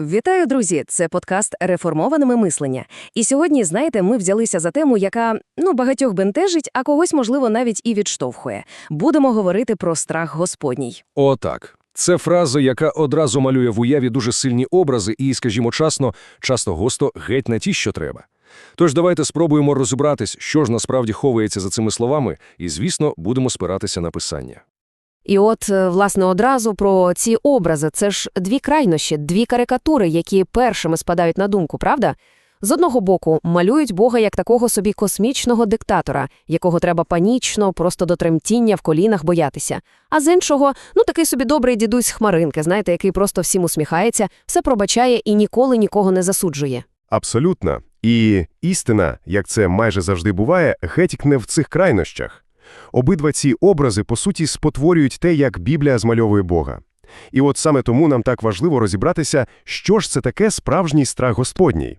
Вітаю, друзі! Це подкаст Реформованими мислення. І сьогодні, знаєте, ми взялися за тему, яка ну багатьох бентежить, а когось, можливо, навіть і відштовхує. Будемо говорити про страх Господній. Отак. Це фраза, яка одразу малює в уяві дуже сильні образи і, скажімо чесно, часто госто геть не ті, що треба. Тож давайте спробуємо розібратись, що ж насправді ховається за цими словами, і, звісно, будемо спиратися на писання. І от, е, власне, одразу про ці образи. Це ж дві крайнощі, дві карикатури, які першими спадають на думку, правда? З одного боку, малюють Бога як такого собі космічного диктатора, якого треба панічно, просто до тремтіння в колінах боятися. А з іншого, ну такий собі добрий дідусь хмаринки, знаєте, який просто всім усміхається, все пробачає і ніколи нікого не засуджує. Абсолютно. І істина, як це майже завжди буває, геть не в цих крайнощах. Обидва ці образи, по суті, спотворюють те, як Біблія змальовує Бога. І от саме тому нам так важливо розібратися, що ж це таке справжній страх Господній.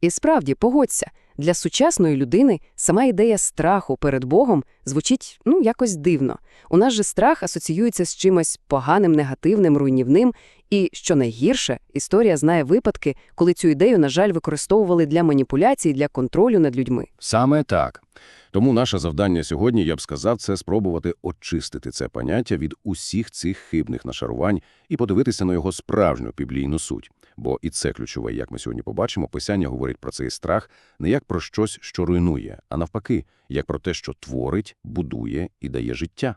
І справді, погодься, для сучасної людини сама ідея страху перед Богом звучить, ну, якось дивно. У нас же страх асоціюється з чимось поганим, негативним, руйнівним, і, що найгірше, історія знає випадки, коли цю ідею, на жаль, використовували для маніпуляцій, для контролю над людьми. Саме так. Тому наше завдання сьогодні, я б сказав, це спробувати очистити це поняття від усіх цих хибних нашарувань і подивитися на його справжню біблійну суть. Бо і це ключове, як ми сьогодні побачимо, писання говорить про цей страх не як про щось, що руйнує, а навпаки, як про те, що творить, будує і дає життя.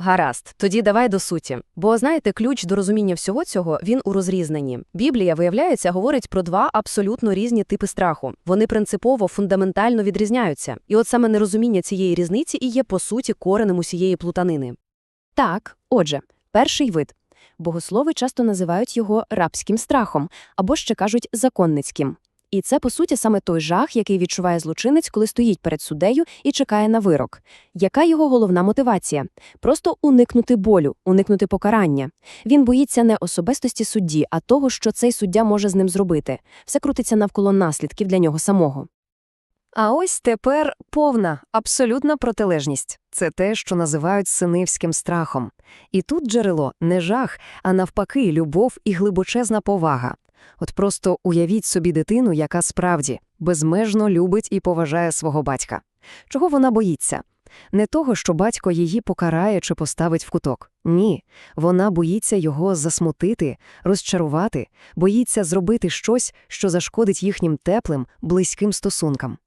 Гаразд, тоді давай до суті. Бо знаєте, ключ до розуміння всього цього він у розрізненні. Біблія, виявляється, говорить про два абсолютно різні типи страху. Вони принципово, фундаментально відрізняються. І от саме нерозуміння цієї різниці і є по суті коренем усієї плутанини. Так, отже, перший вид. Богослови часто називають його рабським страхом або ще кажуть законницьким. І це, по суті, саме той жах, який відчуває злочинець, коли стоїть перед суддею і чекає на вирок. Яка його головна мотивація? Просто уникнути болю, уникнути покарання. Він боїться не особистості судді, а того, що цей суддя може з ним зробити. Все крутиться навколо наслідків для нього самого. А ось тепер повна, абсолютна протилежність. Це те, що називають синивським страхом. І тут джерело не жах, а навпаки, любов і глибочезна повага. От просто уявіть собі дитину, яка справді безмежно любить і поважає свого батька. Чого вона боїться? Не того, що батько її покарає чи поставить в куток. Ні, вона боїться його засмутити, розчарувати, боїться зробити щось, що зашкодить їхнім теплим, близьким стосункам.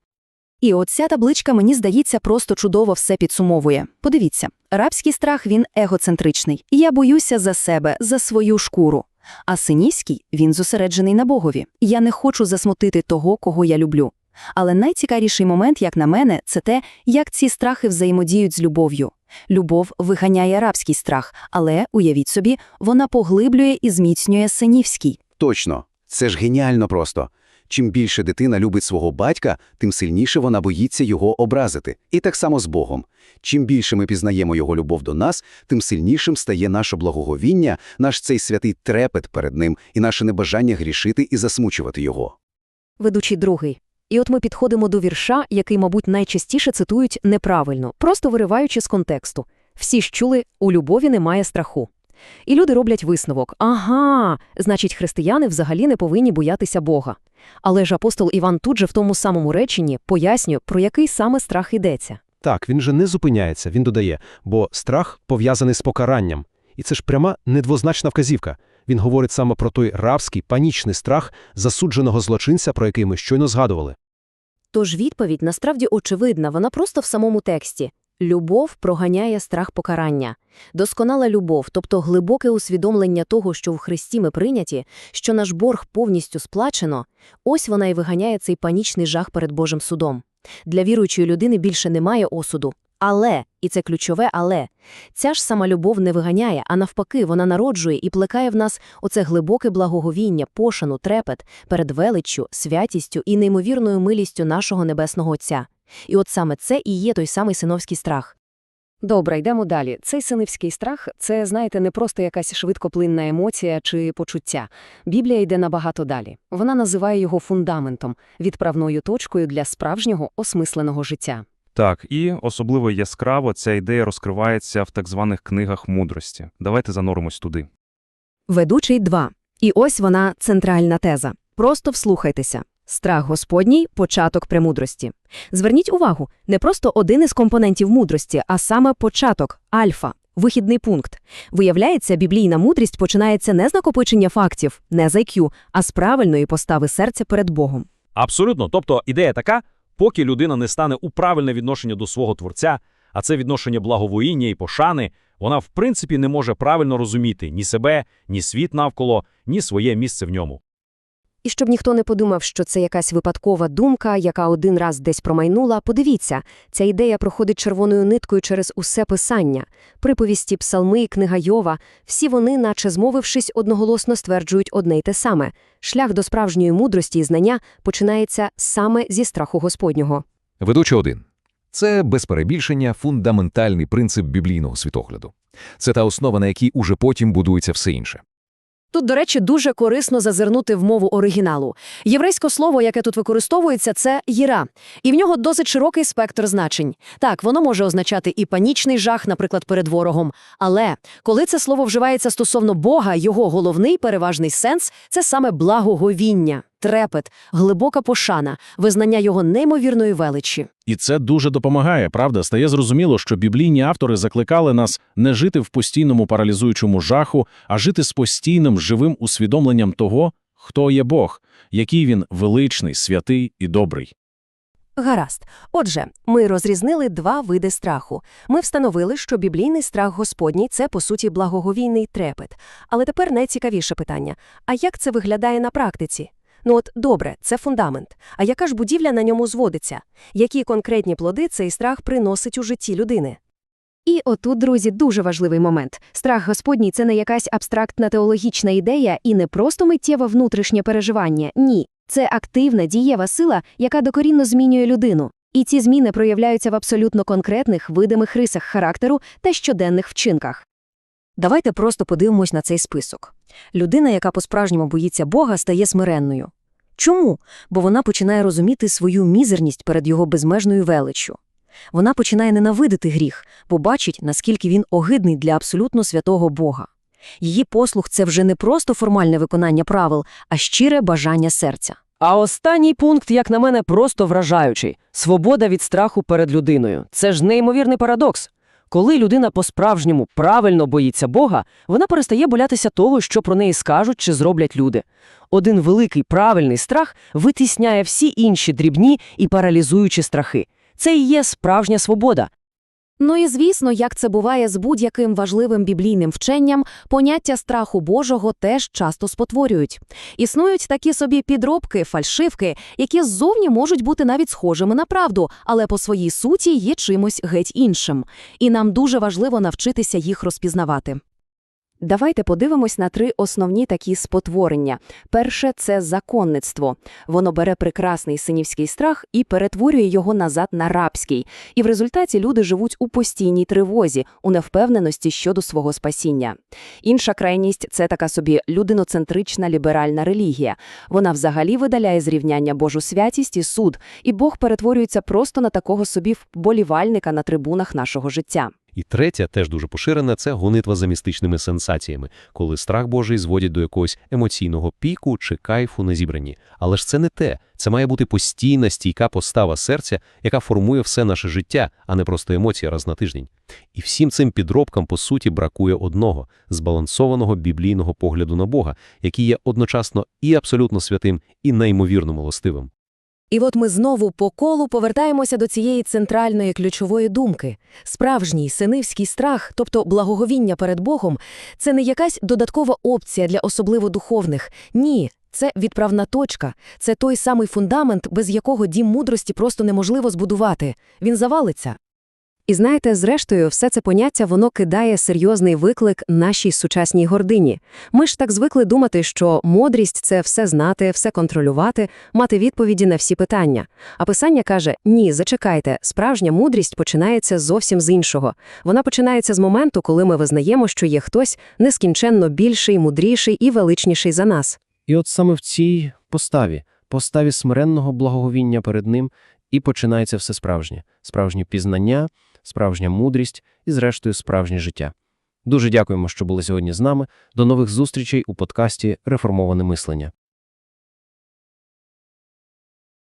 І от ця табличка, мені здається, просто чудово все підсумовує. Подивіться, рабський страх він егоцентричний. Я боюся за себе, за свою шкуру. А синівський він зосереджений на Богові. Я не хочу засмутити того, кого я люблю. Але найцікавіший момент, як на мене, це те, як ці страхи взаємодіють з любов'ю. Любов виганяє рабський страх, але, уявіть собі, вона поглиблює і зміцнює синівський. Точно. Це ж геніально просто. Чим більше дитина любить свого батька, тим сильніше вона боїться його образити. І так само з Богом. Чим більше ми пізнаємо його любов до нас, тим сильнішим стає наше благоговіння, наш цей святий трепет перед ним і наше небажання грішити і засмучувати його. Ведучий другий. І от ми підходимо до вірша, який, мабуть, найчастіше цитують неправильно, просто вириваючи з контексту. Всі ж чули, у любові немає страху. І люди роблять висновок. Ага, значить, християни взагалі не повинні боятися Бога. Але ж апостол Іван тут же в тому самому реченні пояснює, про який саме страх йдеться. Так, він же не зупиняється, він додає, бо страх пов'язаний з покаранням. І це ж пряма недвозначна вказівка. Він говорить саме про той рабський, панічний страх засудженого злочинця, про який ми щойно згадували. Тож відповідь насправді очевидна, вона просто в самому тексті. Любов проганяє страх покарання. Досконала любов, тобто глибоке усвідомлення того, що в Христі ми прийняті, що наш борг повністю сплачено, ось вона і виганяє цей панічний жах перед Божим судом. Для віруючої людини більше немає осуду. Але, і це ключове але, ця ж сама любов не виганяє, а навпаки, вона народжує і плекає в нас оце глибоке благоговіння, пошану, трепет перед величчю, святістю і неймовірною милістю нашого Небесного Отця. І от саме це і є той самий синовський страх. Добре, йдемо далі. Цей синивський страх – це, знаєте, не просто якась швидкоплинна емоція чи почуття. Біблія йде набагато далі. Вона називає його фундаментом, відправною точкою для справжнього осмисленого життя. Так, і особливо яскраво ця ідея розкривається в так званих книгах мудрості. Давайте зануримось туди. Ведучий 2. І ось вона центральна теза. Просто вслухайтеся. Страх Господній – початок премудрості. Зверніть увагу, не просто один із компонентів мудрості, а саме початок – альфа, вихідний пункт. Виявляється, біблійна мудрість починається не з накопичення фактів, не з IQ, а з правильної постави серця перед Богом. Абсолютно. Тобто ідея така, поки людина не стане у правильне відношення до свого творця, а це відношення благовоїння і пошани, вона в принципі не може правильно розуміти ні себе, ні світ навколо, ні своє місце в ньому. І щоб ніхто не подумав, що це якась випадкова думка, яка один раз десь промайнула, подивіться, ця ідея проходить червоною ниткою через усе писання. Приповісті, псалми, книга Йова – всі вони, наче змовившись, одноголосно стверджують одне й те саме. Шлях до справжньої мудрості і знання починається саме зі страху Господнього. Ведучий один. Це, без перебільшення, фундаментальний принцип біблійного світогляду. Це та основа, на якій уже потім будується все інше. Тут, до речі, дуже корисно зазирнути в мову оригіналу. Єврейське слово, яке тут використовується, це «їра». І в нього досить широкий спектр значень. Так, воно може означати і панічний жах, наприклад, перед ворогом. Але коли це слово вживається стосовно Бога, його головний переважний сенс – це саме благоговіння, трепет, глибока пошана, визнання його неймовірної величі. І це дуже допомагає, правда? Стає зрозуміло, що біблійні автори закликали нас не жити в постійному паралізуючому жаху, а жити з постійним живим усвідомленням того, хто є Бог, який він величний, святий і добрий. Гаразд. Отже, ми розрізнили два види страху. Ми встановили, що біблійний страх Господній – це, по суті, благоговійний трепет. Але тепер найцікавіше питання. А як це виглядає на практиці? Ну от, добре, це фундамент. А яка ж будівля на ньому зводиться? Які конкретні плоди цей страх приносить у житті людини? І отут, друзі, дуже важливий момент. Страх Господній – це не якась абстрактна теологічна ідея і не просто миттєве внутрішнє переживання. Ні. Це активна, дієва сила, яка докорінно змінює людину. І ці зміни проявляються в абсолютно конкретних, видимих рисах характеру та щоденних вчинках. Давайте просто подивимось на цей список. Людина, яка по-справжньому боїться Бога, стає смиренною. Чому? Бо вона починає розуміти свою мізерність перед його безмежною величчю. Вона починає ненавидити гріх, бо бачить, наскільки він огидний для абсолютно святого Бога. Її послух – це вже не просто формальне виконання правил, а щире бажання серця. А останній пункт, як на мене, просто вражаючий – свобода від страху перед людиною. Це ж неймовірний парадокс. Коли людина по-справжньому правильно боїться Бога, вона перестає боятися того, що про неї скажуть чи зроблять люди. Один великий правильний страх витісняє всі інші дрібні і паралізуючі страхи. Це і є справжня свобода. Ну і звісно, як це буває з будь-яким важливим біблійним вченням, поняття страху Божого теж часто спотворюють. Існують такі собі підробки, фальшивки, які ззовні можуть бути навіть схожими на правду, але по своїй суті є чимось геть іншим. І нам дуже важливо навчитися їх розпізнавати. Давайте подивимось на три основні такі спотворення. Перше – це законництво. Воно бере прекрасний синівський страх і перетворює його назад на рабський. І в результаті люди живуть у постійній тривозі, у невпевненості щодо свого спасіння. Інша крайність – це така собі людиноцентрична ліберальна релігія. Вона взагалі видаляє з рівняння Божу святість і суд, і Бог перетворюється просто на такого собі вболівальника на трибунах нашого життя. І третя, теж дуже поширена, це гонитва за містичними сенсаціями, коли страх Божий зводять до якогось емоційного піку чи кайфу на зібранні. Але ж це не те. Це має бути постійна, стійка постава серця, яка формує все наше життя, а не просто емоція раз на тиждень. І всім цим підробкам, по суті, бракує одного – збалансованого біблійного погляду на Бога, який є одночасно і абсолютно святим, і неймовірно милостивим. І от ми знову по колу повертаємося до цієї центральної ключової думки. Справжній синивський страх, тобто благоговіння перед Богом, це не якась додаткова опція для особливо духовних. Ні, це відправна точка, це той самий фундамент, без якого дім мудрості просто неможливо збудувати. Він завалиться. І знаєте, зрештою, все це поняття воно кидає серйозний виклик нашій сучасній гордині. Ми ж так звикли думати, що мудрість – це все знати, все контролювати, мати відповіді на всі питання. А писання каже, ні, зачекайте, справжня мудрість починається зовсім з іншого. Вона починається з моменту, коли ми визнаємо, що є хтось нескінченно більший, мудріший і величніший за нас. І от саме в цій поставі, поставі смиренного благоговіння перед ним, і починається все справжнє. Справжнє пізнання, справжня мудрість і, зрештою, справжнє життя. Дуже дякуємо, що були сьогодні з нами. До нових зустрічей у подкасті Реформоване мислення.